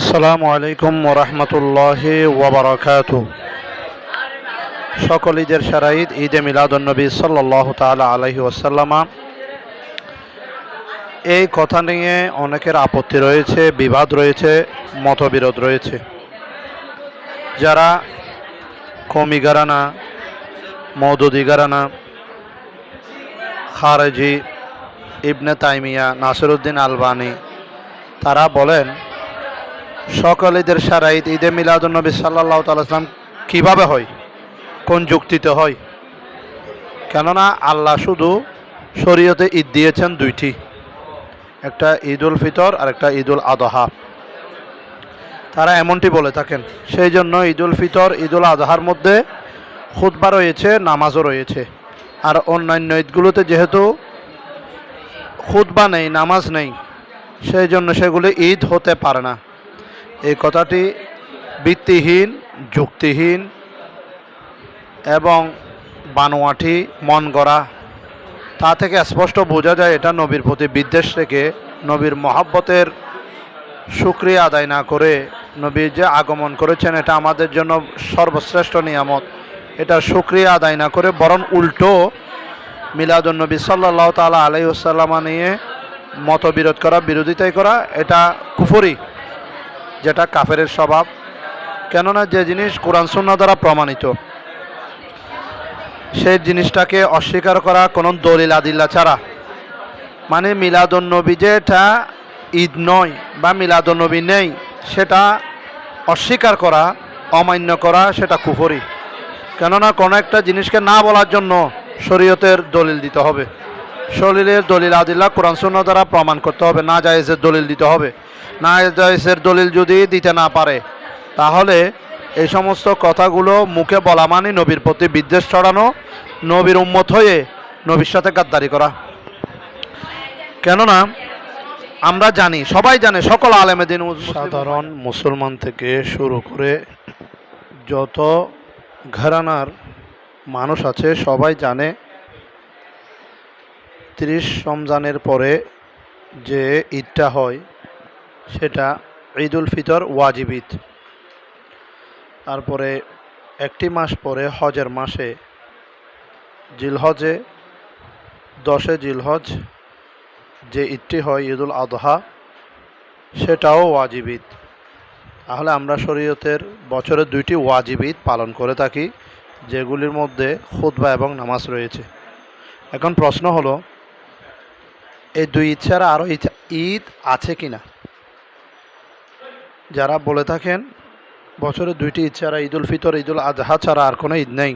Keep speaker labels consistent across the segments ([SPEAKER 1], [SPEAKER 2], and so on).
[SPEAKER 1] আসসালামু আলাইকুম ওরহমতুল্লাহ ওবরাকাত সকল ঈদের সারা ঈদ, ঈদে মিলাদুন্নবী সাল্লাহ তালা আলহি ওসাল্লামা এই কথা নিয়ে অনেকের আপত্তি রয়েছে, বিবাদ রয়েছে, মতবিরোধ রয়েছে। যারা কমি গারানা মৌদুদি গারানা, খারেজি, ইবনে তাইমিয়া, নাসিরুদ্দিন আলবানি, তারা বলেন সকল ঈদের সারা ঈদ ঈদে মিলাদুলনবী সাল্লাহ তালাম কীভাবে হয়? কোন যুক্তিতে হয়? কেননা আল্লাহ শুধু শরীয়তে ঈদ দিয়েছেন দুইটি। একটা ঈদ উল ফিতর আর একটা ঈদ উল আদহা। তারা এমনটি বলে থাকেন, সেই জন্য ঈদ উল ফিতর ঈদ উল আদহার মধ্যে খুতবা রয়েছে, নামাজও রয়েছে। আর অন্যান্য ঈদগুলোতে যেহেতু খুতবা নেই, নামাজ নেই, সেই জন্য সেগুলি ঈদ হতে পারে না। এই কথাটি ভিত্তিহীন, যুক্তিহীন এবং বানোয়াটি মন গড়া। তা থেকে স্পষ্ট বোঝা যায় এটা নবীর প্রতি বিদ্বেষ থেকে নবীর মহাব্বতের সুক্রিয়া আদায় না করে নবী যে আগমন করেছেন এটা আমাদের জন্য সর্বশ্রেষ্ঠ নিয়ামত। এটা সুক্রিয়া আদায় না করে বরং উল্টো মিলাদুল নবী সাল্লাহ তালা আলাইসাল্লামা নিয়ে মতবিরোধ করা, বিরোধিতাই করা, এটা কুফরি। যেটা কাফের স্বভাব। কেননা যে জিনিস কোরআন সুন্না দ্বারা প্রমাণিত, সেই জিনিসটাকে অস্বীকার করা কোনো দলিল আদিল্লা ছাড়া। মানে মিলাদুন্নবী যেটা ঈদ নয় বা মিলাদুন্নবী নেই, সেটা অস্বীকার করা, অমান্য করা, সেটা কুফরি। কেননা কোনো একটা জিনিসকে না বলার জন্য শরীয়তের দলিল দিতে হবে। শরীরের দলিল আদিল্লা কোরআন শূন্য দ্বারা প্রমাণ করতে হবে, না জায়েজের দলিল দিতে হবে। না জায়েজের দলিল যদি দিতে না পারে, তাহলে এই সমস্ত কথাগুলো মুখে বলা মানে নবীর প্রতি বিদ্বেষ ছড়ানো, নবীর উম্মত হয়ে নবীর সাথে গাদ্দারি করা। কেননা, আমরা জানি, সবাই জানে, সকল আলেমেদিন সাধারণ মুসলমান থেকে শুরু করে যত ঘরানার মানুষ আছে, সবাই জানে, তিরিশ রমজানের পরে যে ঈদটা হয় সেটা ঈদ উল ফিতর ওয়াজিব ঈদ। তারপরে একটি মাস পরে হজের মাসে জিলহজে, দশে জিলহজ যে ঈদটি হয় ঈদুল আদহা, সেটাও ওয়াজিব ঈদ। তাহলে আমরা শরীয়তের বছরে দুইটি ওয়াজিব ঈদ পালন করে থাকি, যেগুলির মধ্যে খুতবা এবং নামাজ রয়েছে। এখন প্রশ্ন হলো, এই দুই ঈদ ছাড়া আরও ঈদ আছে কি না যারা বলে থাকেন, বছরে দুইটি ঈদ ছাড়া ঈদুল ফিতর, ঈদুল আজহা ছাড়া আর কোনো ঈদ নেই।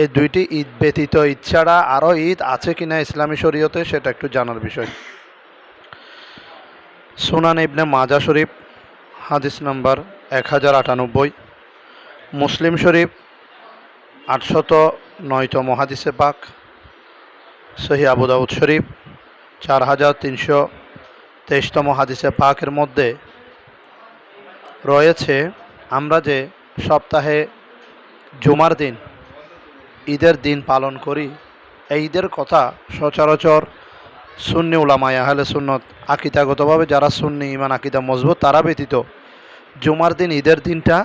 [SPEAKER 1] এই দুইটি ঈদ ব্যতীত ঈদ ছাড়া আরও ঈদ আছে কিনা ইসলামী শরীয়তে, সেটা একটু জানার বিষয়। সুনান ইবনে মাজা শরীফ, হাদিস নাম্বার এক হাজার আটানব্বই। মুসলিম শরীফ, আটশত নয়তম হাদিসে পাক। সহি আবু দাউদ শরীফ, চার হাজার তিনশো তেইশতম হাদিসে পাকের মধ্যে রয়েছে, আমরা যে সপ্তাহে জুমার দিন, ঈদের দিন পালন করি, এই ঈদের কথা সচরাচর সুন্নি উলামায় আহলে সুন্নত আকিদাগতভাবে যারা সুন্নি ইমান আকিদা মজবুত, তারা ব্যতীত জুমার দিন, ঈদের দিনটা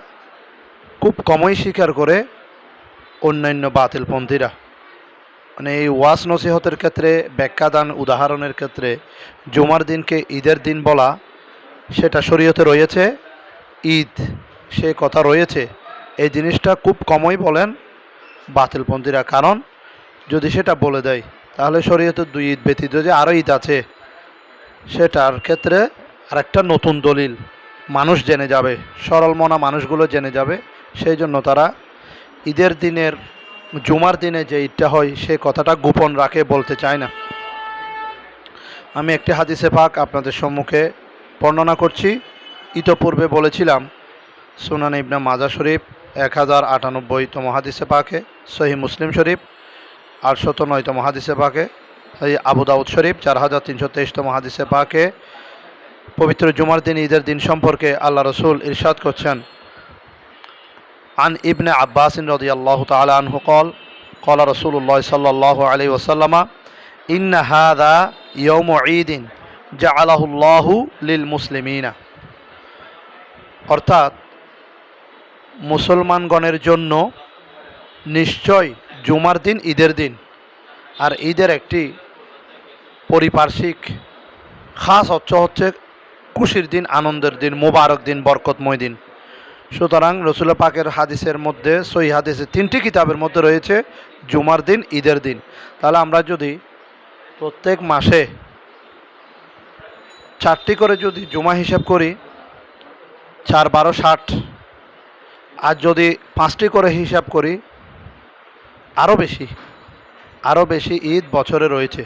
[SPEAKER 1] খুব কমই স্বীকার করে অন্যান্য বাতিলপন্থীরা। মানে এই ওয়াস নসিহতের ক্ষেত্রে, ব্যাখ্যাদান উদাহরণের ক্ষেত্রে, জুমার দিনকে ঈদের দিন বলা, সেটা শরীয়তে রয়েছে। ঈদ, সে কথা রয়েছে। এই জিনিসটা খুব কমই বলেন বাতিলপন্থীরা। কারণ যদি সেটা বলে দেয়, তাহলে শরীয়তে দুই ঈদ ব্যতীত যে আরও ঈদ আছে, সেটার ক্ষেত্রে আরেকটা নতুন দলিল। মানুষ জেনে যাবে সরল মনা মানুষগুলো জেনে যাবে। সেই জন্য তারা ঈদের দিনের, জুমার দিনে যে ঈদটা হয়, সে কথাটা গোপন রাখে, বলতে চায় না। আমি একটি হাদিসে পাক আপনাদের সম্মুখে বর্ণনা করছি। ইতপূর্বে বলেছিলাম, সোনান ইবনা মাজা শরীফ এক হাজার আটানব্বইতম হাদিসে পাকে সহি মুসলিম শরীফ আটশত নয়তম হাদিসে পাকে আবু আবুদাউদ শরীফ চার হাজার তিনশো তেইশতম হাদিসে পাকে। পবিত্র জুমার দিন, ঈদের দিন সম্পর্কে আল্লাহ রসুল ইরশাদ করছেন। আন ইবনে আব্বাসিন রদি আল্লাহ তালা আনহু কল কলা রসুল্লাহ সাল্লাহ আলী ওসাল্লামা ইন্না হাদা ইয়ম ঈদিন যা আলাহুল্লাহু লিল মুসলিমিনা। অর্থাৎ মুসলমানগণের জন্য নিশ্চয় জুমার দিন, ঈদের দিন। আর ঈদের একটি পরিপার্শ্বিক খাস হচ্ছে হচ্ছে খুশির দিন, আনন্দের দিন, মোবারক দিন, বরকতময় দিন। সুতরাং রসুল পাকের হাদিসের মধ্যে সই হাদিসের তিনটি কিতাবের মধ্যে রয়েছে জুমার দিন, ঈদের দিন। তাহলে আমরা যদি প্রত্যেক মাসে চারটি করে যদি জুমা হিসাব করি চার, বারো, ষাট। আর যদি পাঁচটি করে হিসাব করি আরও বেশি আরও বেশি ঈদ বছরে রয়েছে।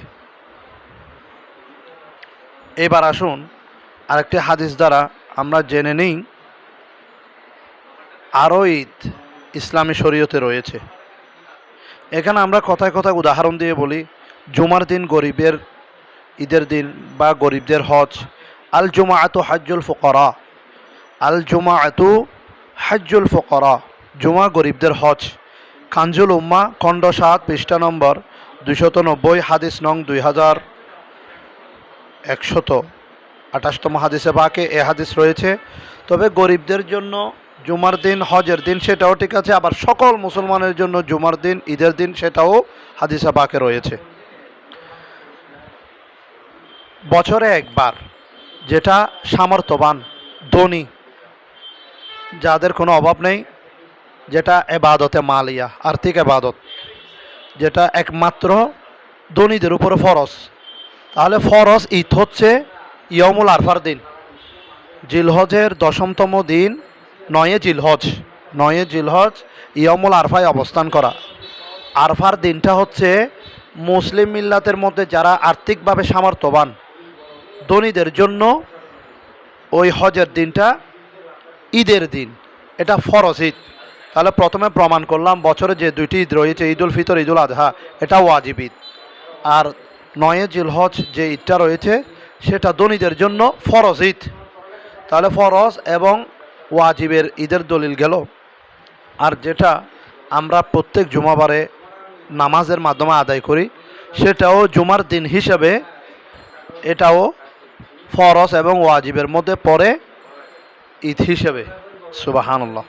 [SPEAKER 1] এবার আসুন আরেকটি হাদিস দ্বারা আমরা জেনে নিই আরও ঈদ ইসলামী শরীয়তে রয়েছে। এখানে আমরা কথায় কথায় উদাহরণ দিয়ে বলি, জুমার দিন গরিবের ঈদের দিন বা গরিবদের হজ আল জুমা আতু হাজ্জুল ফকরা। আল জুমা আতু হাজ্জুল ফকরা, জুমা গরিবদের হজ। কাঞ্জুল উম্মা, খণ্ড সাত, পৃষ্ঠা নম্বর দুইশত নব্বই, হাদিস নং দুই হাজার একশত আঠাশতম হাদিসে বাকে এ হাদিস রয়েছে। তবে গরিবদের জন্য জুমার দিন, হজের দিন সেটাও ঠিক আছে, আবার সকল মুসলমানের জন্য জুমার দিন, ঈদের দিন সেটাও হাদিসে বাকে রয়েছে। বছরে একবার, যেটা সামর্থ্যবান, ধনী যাদের কোনো অভাব নেই, যেটা এবাদতে মালিয়া, আর্থিক এবাদত, যেটা একমাত্র ধনীদের উপরে ফরস তাহলে ফরজ ঈদ হচ্ছে ইয়মুল আরফার দিন। জিলহজের দশমতম দিন নয়ে জিলহজ নয়ে জিলহজ ইয়মুল আরফায় অবস্থান করা। আরফার দিনটা হচ্ছে মুসলিম মিল্লাতের মধ্যে যারা আর্থিকভাবে সামর্থ্যবান, ধনীদের জন্য ওই হজের দিনটা ঈদের দিন। এটা ফরজ ঈদ। তাহলে প্রথমে প্রমাণ করলাম, বছরে যে দুইটি ঈদ রয়েছে, ঈদুল ফিতর, ঈদুল আজহা এটা ওয়াজিব ঈদ। আর নয়ে জিলহজ যে ঈদটা রয়েছে, সেটা ধনীদের জন্য ফরজ ঈদ। তাহলে ফরজ এবং ওয়াজিবের ঈদের দলিল গেল। আর যেটা আমরা প্রত্যেক জুমাবারে নামাজের মাধ্যমে আদায় করি, সেটাও জুমার দিন হিসেবে এটাও ফরজ এবং ওয়াজিবের মধ্যে পড়ে ঈদ হিসেবে সুবাহান্লাহ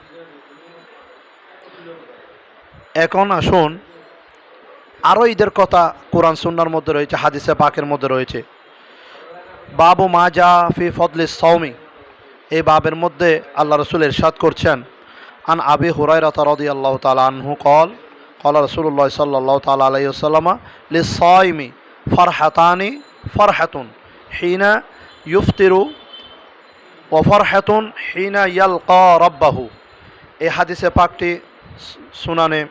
[SPEAKER 1] এখন আসুন আরও ঈদের কথা কোরআন সুন্নার মধ্যে রয়েছে, হাদিসে পাকের মধ্যে রয়েছে। বাবু মা যা ফি ফদলি সৌমি এই বাবের মধ্যে আল্লাহ রসুল ইরশাদ করছেন, আন আবি হুরাইরাতা রদি আল্লাহ তালা আনহু কল কল রসুল্লাহ সাল্লাহ তালা আলাইসাল্লামা লি সয়মি ফরহাতানি ফরহাতুন, হিনা ইউফতিরু ও ফরহাতুন হিনা ইয়ালকা রব্বাহু এই হাদিসে পাকটি সুনানে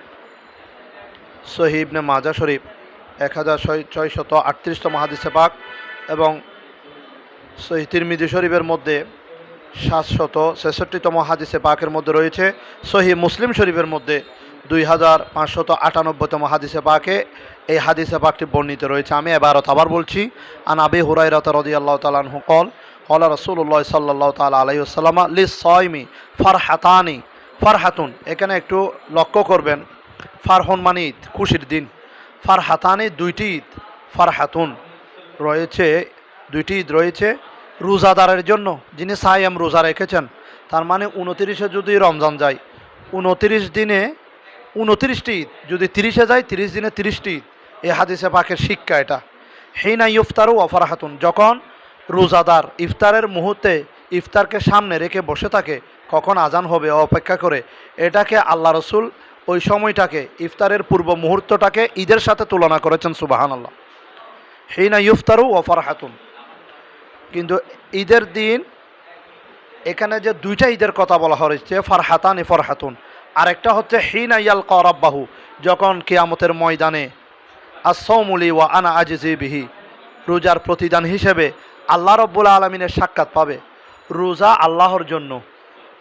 [SPEAKER 1] সহিবনে মাজা শরীফ এক হাজার ছয়শত আটত্রিশতম হাদিসে পাক এবং সহি তিরমিদি শরীফের মধ্যে সাতশত ছেষট্টিতম হাদিসে পাকের মধ্যে রয়েছে। সহি মুসলিম শরীফের মধ্যে দুই হাজার পাঁচশত আটানব্বইতম হাদিসে পাকে এই হাদিসে পাকটি বর্ণিত রয়েছে। আমি এবারত আবার বলছি, আন আবি হুরাই হুরাইরাত রদি আল্লাহ তালাহু কল কল রসুল্লাহ সাল্লাহ তালা আলাইসাল্লামা লি সয়মি ফারহাতানি ফারহাতুন এখানে একটু লক্ষ্য করবেন, ফারহন মানে ঈদ, খুশির দিন। ফারহাতানি দুইটি ঈদ, ফারহাতুন রয়েছে, দুইটি ঈদ রয়েছে রোজাদারের জন্য। যিনি সাইয়াম রোজা রেখেছেন, তার মানে উনতিরিশে যদি রমজান যায়, উনতিরিশ দিনে উনতিরিশটি ঈদ, যদি তিরিশে যায়, তিরিশ দিনে তিরিশটি ঈদ। এ হাদিসে পাকের শিক্ষা এটা। হেইনা ইফতারু অফার হাতুন যখন রোজাদার ইফতারের মুহূর্তে ইফতারকে সামনে রেখে বসে থাকে, কখন আজান হবে অপেক্ষা করে। এটাকে আল্লাহ রসুল ওই সময়টাকে, ইফতারের পূর্ব মুহূর্তটাকে ঈদের সাথে তুলনা করেছেন সুবাহান আল্লাহ হেইনা ইফতারু অফার হাতুন কিন্তু ঈদের দিন এখানে যে দুইটা ঈদের কথা বলা হয়েছে, ফারহাতান এ ফরহাতুন। আরেকটা হচ্ছে, হিনা ইয়াল করব্বাহু যখন কেয়ামতের ময়দানে আসৌমুলি ওয়া আনা আজিজি বিহি, রোজার প্রতিদান হিসেবে আল্লাহ রব্বুল আলমিনের সাক্ষাৎ পাবে। রোজা আল্লাহর জন্য।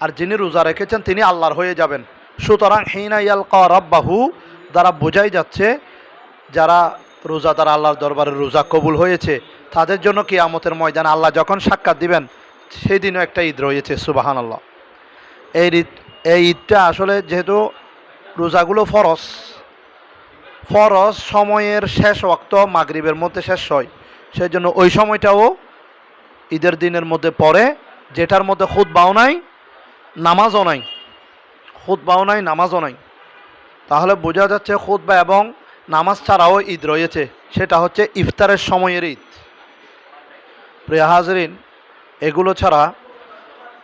[SPEAKER 1] আর যিনি রোজা রেখেছেন, তিনি আল্লাহর হয়ে যাবেন। সুতরাং হিনা ইয়াল করব্বাহু দ্বারা বোঝাই যাচ্ছে যারা রোজা, তারা আল্লাহর দরবারে রোজা কবুল হয়েছে, তাদের জন্য কিয়ামতের ময়দানে আল্লাহ যখন সাক্ষাৎ দিবেন, সেদিনও একটা ঈদ রয়েছে সুবাহান আল্লাহ এই ঈদ, এই ঈদটা আসলে যেহেতু রোজাগুলো ফরস ফরজ সময়ের শেষ ওক্ত মাগরিবের মধ্যে শেষ হয় সেই জন্য ওই সময়টাও ঈদের দিনের মধ্যে পড়ে, যেটার মধ্যে খুদ বাও নাই, নামাজও নাই। খুতবাও নাই, নামাজও নাই। তাহলে বোঝা যাচ্ছে খুদ বা এবং নামাজ ছাড়াও ঈদ রয়েছে। সেটা হচ্ছে ইফতারের সময়ের ঈদ। প্রিয় হাজরিন, এগুলো ছাড়া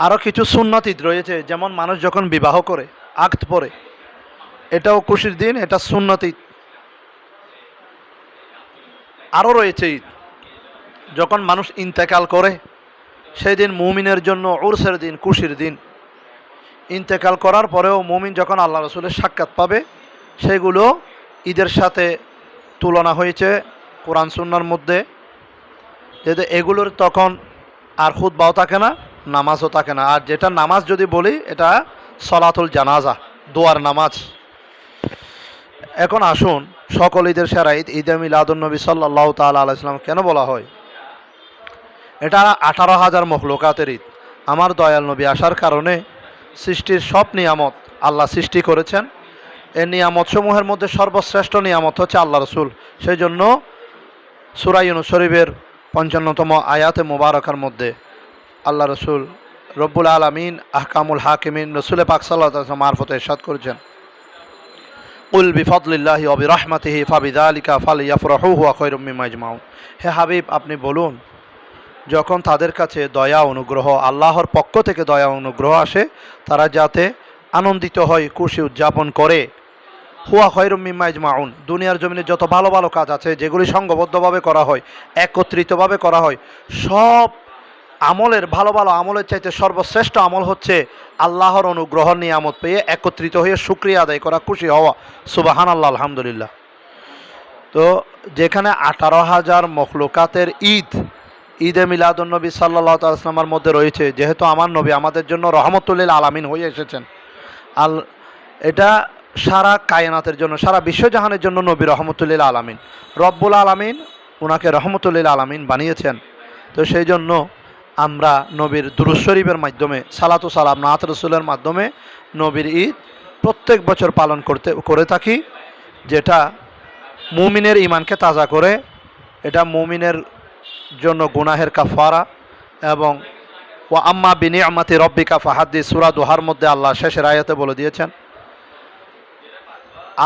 [SPEAKER 1] আরও কিছু সুন্নত ঈদ রয়েছে। যেমন মানুষ যখন বিবাহ করে আক্ত পরে, এটাও খুশির দিন, এটা সুন্নত ঈদ। আরও রয়েছে ঈদ। যখন মানুষ ইন্তেকাল করে সেই দিন মুমিনের জন্য উর্সের দিন খুশির দিন। ইন্তেকাল করার পরেও মুমিন যখন আল্লাহ রসুলের সাক্ষাৎ পাবে, সেগুলো ঈদের সাথে তুলনা হয়েছে কোরআন সুন্নার মধ্যে। যেহেতু এগুলোর তখন আর খুদ্বাও থাকে না, নামাজও থাকে না। আর যেটা নামাজ যদি বলি, এটা সলাতুল জানাজা, দোয়ার নামাজ। এখন আসুন, সকল ঈদের সেরা ঈদ, ঈদে মিলাদুলনবী সাল্লাহ তাল আলাইসলাম কেন বলা হয়? এটা আঠারো হাজার মখলুকাতের ঈদ। আমার দয়াল নবী আসার কারণে সৃষ্টির সব নিয়ামত আল্লাহ সৃষ্টি করেছেন। এই নিয়ামত সমূহের মধ্যে সর্বশ্রেষ্ঠ নিয়ামত হচ্ছে আল্লাহ রসুল। সেই জন্য সুরাইনু শরীফের পঞ্চান্নতম আয়াতে মুবারকার মধ্যে আল্লাহ রসুল রব্বুল আলমিন আহকামুল হাকিমিন রসুল পাক সাল্লাহ মারফতে ইরশাদ করেছেন। উল বিফদলিল্লাহি অবি ফাবিদা আলিকা ফাল ইয়াফরাহু হুয়া খৈরুম মিম্মা ইজমাউন। হে হাবিব, আপনি বলুন যখন তাদের কাছে দয়া অনুগ্রহ, আল্লাহর পক্ষ থেকে দয়া অনুগ্রহ আসে, তারা যাতে আনন্দিত হয়, খুশি উদযাপন করে। হুয়া খৈরুম মিম্মা ইজমাউন। দুনিয়ার জমিনে যত ভালো ভালো কাজ আছে, যেগুলি সংঘবদ্ধভাবে করা হয়, একত্রিতভাবে করা হয়, সব আমলের, ভালো ভালো আমলের চাইতে সর্বশ্রেষ্ঠ আমল হচ্ছে আল্লাহর অনুগ্রহ, নিয়ামত পেয়ে একত্রিত হয়ে শুক্রিয়া আদায় করা, খুশি হওয়া। সুবাহান আল্লাহ আলহামদুলিল্লাহ। তো যেখানে আঠারো হাজার মখলুকাতের ঈদ ঈদে মিলাদুলনবী সাল্লাহ তালামের মধ্যে রয়েছে, যেহেতু আমার নবী আমাদের জন্য রহমতুল্লিল আলামিন হয়ে এসেছেন। আল, এটা সারা কায়নাতের জন্য, সারা বিশ্বজাহানের জন্য নবী রহমতুল্লিল আলামিন। রব্বুল আলামিন ওনাকে রহমতুল্লিল আলামিন বানিয়েছেন। তো সেই জন্য আমরা নবীর দুরুজ শরীফের মাধ্যমে, সালাতু সালাম নাত রসুলের মাধ্যমে নবীর ঈদ প্রত্যেক বছর পালন করতে, করে থাকি, যেটা মুমিনের ইমানকে তাজা করে, এটা মুমিনের জন্য গুনাহের কাফারা এবং ও আম্মা বিনি আমাতি রব্বিকা ফাহাদ্দি সুরা দোহার মধ্যে আল্লাহ শেষের আয়াতে বলে দিয়েছেন,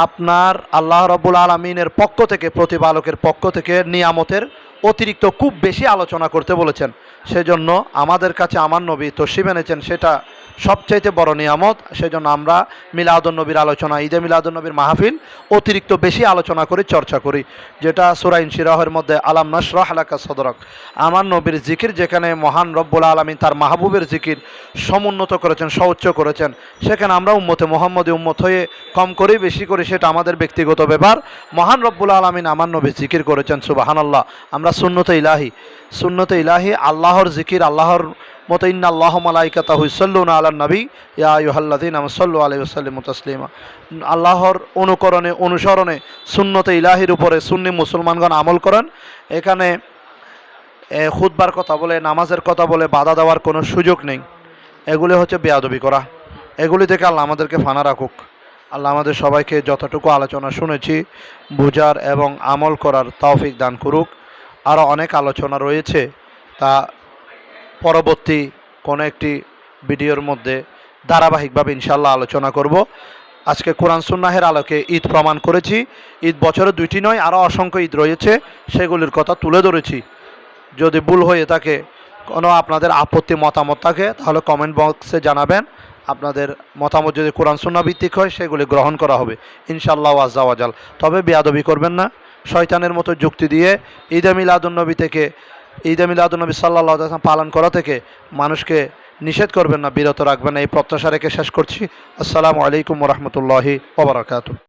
[SPEAKER 1] আপনার আল্লাহ রব্বুল আলমিনের পক্ষ থেকে, প্রতিপালকের পক্ষ থেকে নিয়ামতের অতিরিক্ত খুব বেশি আলোচনা করতে বলেছেন। সেজন্য আমাদের কাছে আমার নবী তসিব এনেছেন, সেটা সবচাইতে বড় নিয়ামত, সেজন্য আমরা মিলাদুন নবীর আলোচনা, ঈদে মিলাদুন নবীর মাহফিল অতিরিক্ত বেশি আলোচনা করি, চর্চা করি, যেটা সুরাইন শিরাহের মধ্যে আলাম নসরাহ আলাকা সদরক। আমার নবীর জিকির যেখানে মহান রব্বুল আলমিন তার মাহবুবের জিকির সমুন্নত করেছেন সউচ্চ করেছেন, সেখানে আমরা উম্মতে মোহাম্মদী উম্মত হয়ে কম করি, বেশি করি, সেটা আমাদের ব্যক্তিগত ব্যাপার। মহান রব্বুল আলমিন আমার নবী জিকির করেছেন সুবাহান আল্লাহ আমরা সুন্নত ইলাহি সুন্নত ইলাহি, আল্লাহর জিকির, আল্লাহর আল্লাহ মালাইকাতা আল্লাহর অনুকরণে অনুসরণে সুন্নতে ইলাহির উপরে সুন্নি মুসলমানগণ আমল করেন। এখানে এ, খুতবার কথা বলে নামাজের কথা বলে বাধা দেওয়ার কোনো সুযোগ নেই। এগুলি হচ্ছে বেয়াদবি করা। এগুলি থেকে আল্লাহ আমাদেরকে ফানা রাখুক। আল্লাহ আমাদের সবাইকে যতটুকু আলোচনা শুনেছি বুঝার এবং আমল করার তৌফিক দান করুক। আরও অনেক আলোচনা রয়েছে তা পরবর্তী কোনো একটি ভিডিওর মধ্যে ধারাবাহিকভাবে ইনশাল্লাহ আলোচনা করব। আজকে কোরআন সুন্নাহের আলোকে ঈদ প্রমাণ করেছি। ঈদ বছরে দুইটি নয় আরও অসংখ্য ঈদ রয়েছে। সেগুলির কথা তুলে ধরেছি। যদি ভুল হয়ে থাকে, কোনো আপনাদের আপত্তি মতামত থাকে, তাহলে কমেন্ট বক্সে জানাবেন। আপনাদের মতামত যদি কোরআন সুন্না ভিত্তিক হয়, সেগুলি গ্রহণ করা হবে। ইনশাল্লাহ আজাল তবে বেয়াদবি করবেন না। শয়তানের মতো যুক্তি দিয়ে ঈদে মিলাদুন্নবী থেকে ঈদে মিলাদুন্নবী সাল্লাহ আসলাম পালন করা থেকে মানুষকে নিষেধ করবেন না, বিরত রাখবেন এই প্রত্যাশা রেখে শেষ করছি। আসসালামু আলাইকুম রহমতুল্লাহি ওবরাকাতু